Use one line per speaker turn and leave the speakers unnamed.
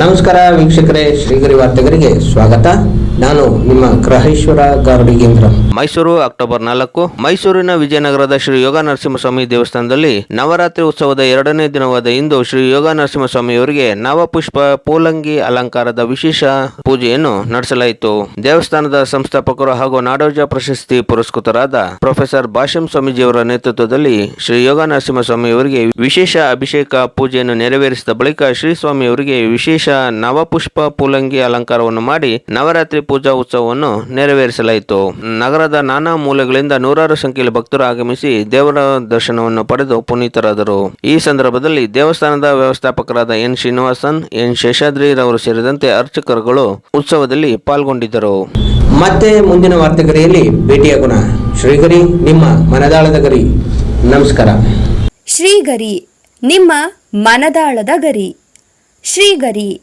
ನಮಸ್ಕಾರ ವೀಕ್ಷಕರೇ, ಶ್ರೀಗರಿ ವಾರ್ತೆಗರಿಗೆ ಸ್ವಾಗತ. ನಾನು ನಿಮ್ಮ ಗ್ರಹೇಶ್ವರ ಗಾರ್ಡಿಗೇಂದ್ರ
ಮೈಸೂರು, ಅಕ್ಟೋಬರ್ ನಾಲ್ಕು. ಮೈಸೂರಿನ ವಿಜಯನಗರದ ಶ್ರೀ ಯೋಗ ನರಸಿಂಹಸ್ವಾಮಿ ದೇವಸ್ಥಾನದಲ್ಲಿ ನವರಾತ್ರಿ ಉತ್ಸವದ ಎರಡನೇ ದಿನವಾದ ಇಂದು ಶ್ರೀ ಯೋಗ ನರಸಿಂಹಸ್ವಾಮಿಯವರಿಗೆ ನವಪುಷ್ಪ ಪೂಲಂಗಿ ಅಲಂಕಾರದ ವಿಶೇಷ ಪೂಜೆಯನ್ನು ನಡೆಸಲಾಯಿತು. ದೇವಸ್ಥಾನದ ಸಂಸ್ಥಾಪಕರು ಹಾಗೂ ನಾಡೋಜ ಪ್ರಶಸ್ತಿ ಪುರಸ್ಕೃತರಾದ ಪ್ರೊಫೆಸರ್ ಭಾಷ್ಯಂ ಸ್ವಾಮೀಜಿಯವರ ನೇತೃತ್ವದಲ್ಲಿ ಶ್ರೀ ಯೋಗ ನರಸಿಂಹಸ್ವಾಮಿಯವರಿಗೆ ವಿಶೇಷ ಅಭಿಷೇಕ ಪೂಜೆಯನ್ನು ನೆರವೇರಿಸಿದ ಬಳಿಕ ಶ್ರೀ ಸ್ವಾಮಿಯವರಿಗೆ ವಿಶೇಷ ನವಪುಷ್ಪ ಪೂಲಂಗಿ ಅಲಂಕಾರವನ್ನು ಮಾಡಿ ನವರಾತ್ರಿ ಪೂಜಾ ಉತ್ಸವವನ್ನು ನೆರವೇರಿಸಲಾಯಿತು. ನಗರದ ನಾನಾ ಮೂಲೆಗಳಿಂದ ನೂರಾರು ಸಂಖ್ಯೆಯಲ್ಲಿ ಭಕ್ತರು ಆಗಮಿಸಿ ದೇವರ ದರ್ಶನವನ್ನು ಪಡೆದು ಪುನೀತರಾದರು. ಈ ಸಂದರ್ಭದಲ್ಲಿ ದೇವಸ್ಥಾನದ ವ್ಯವಸ್ಥಾಪಕರಾದ ಎನ್ ಶ್ರೀನಿವಾಸನ್ ಎನ್ ಶೇಷಾದ್ರಿ ರವರು ಸೇರಿದಂತೆ ಅರ್ಚಕರುಗಳು ಉತ್ಸವದಲ್ಲಿ ಪಾಲ್ಗೊಂಡಿದ್ದರು.
ಮತ್ತೆ ಮುಂದಿನ ವಾರ್ತೆಗರಿಯಲ್ಲಿ ಭೇಟಿಯಾಗೋಣ ಶ್ರೀಗರಿ ನಿಮ್ಮ ಮನದಾಳದ ಗರಿ. ನಮಸ್ಕಾರ.
ಶ್ರೀಗರಿ ನಿಮ್ಮ ಮನದಾಳದ ಗರಿ. ಶ್ರೀಗರಿ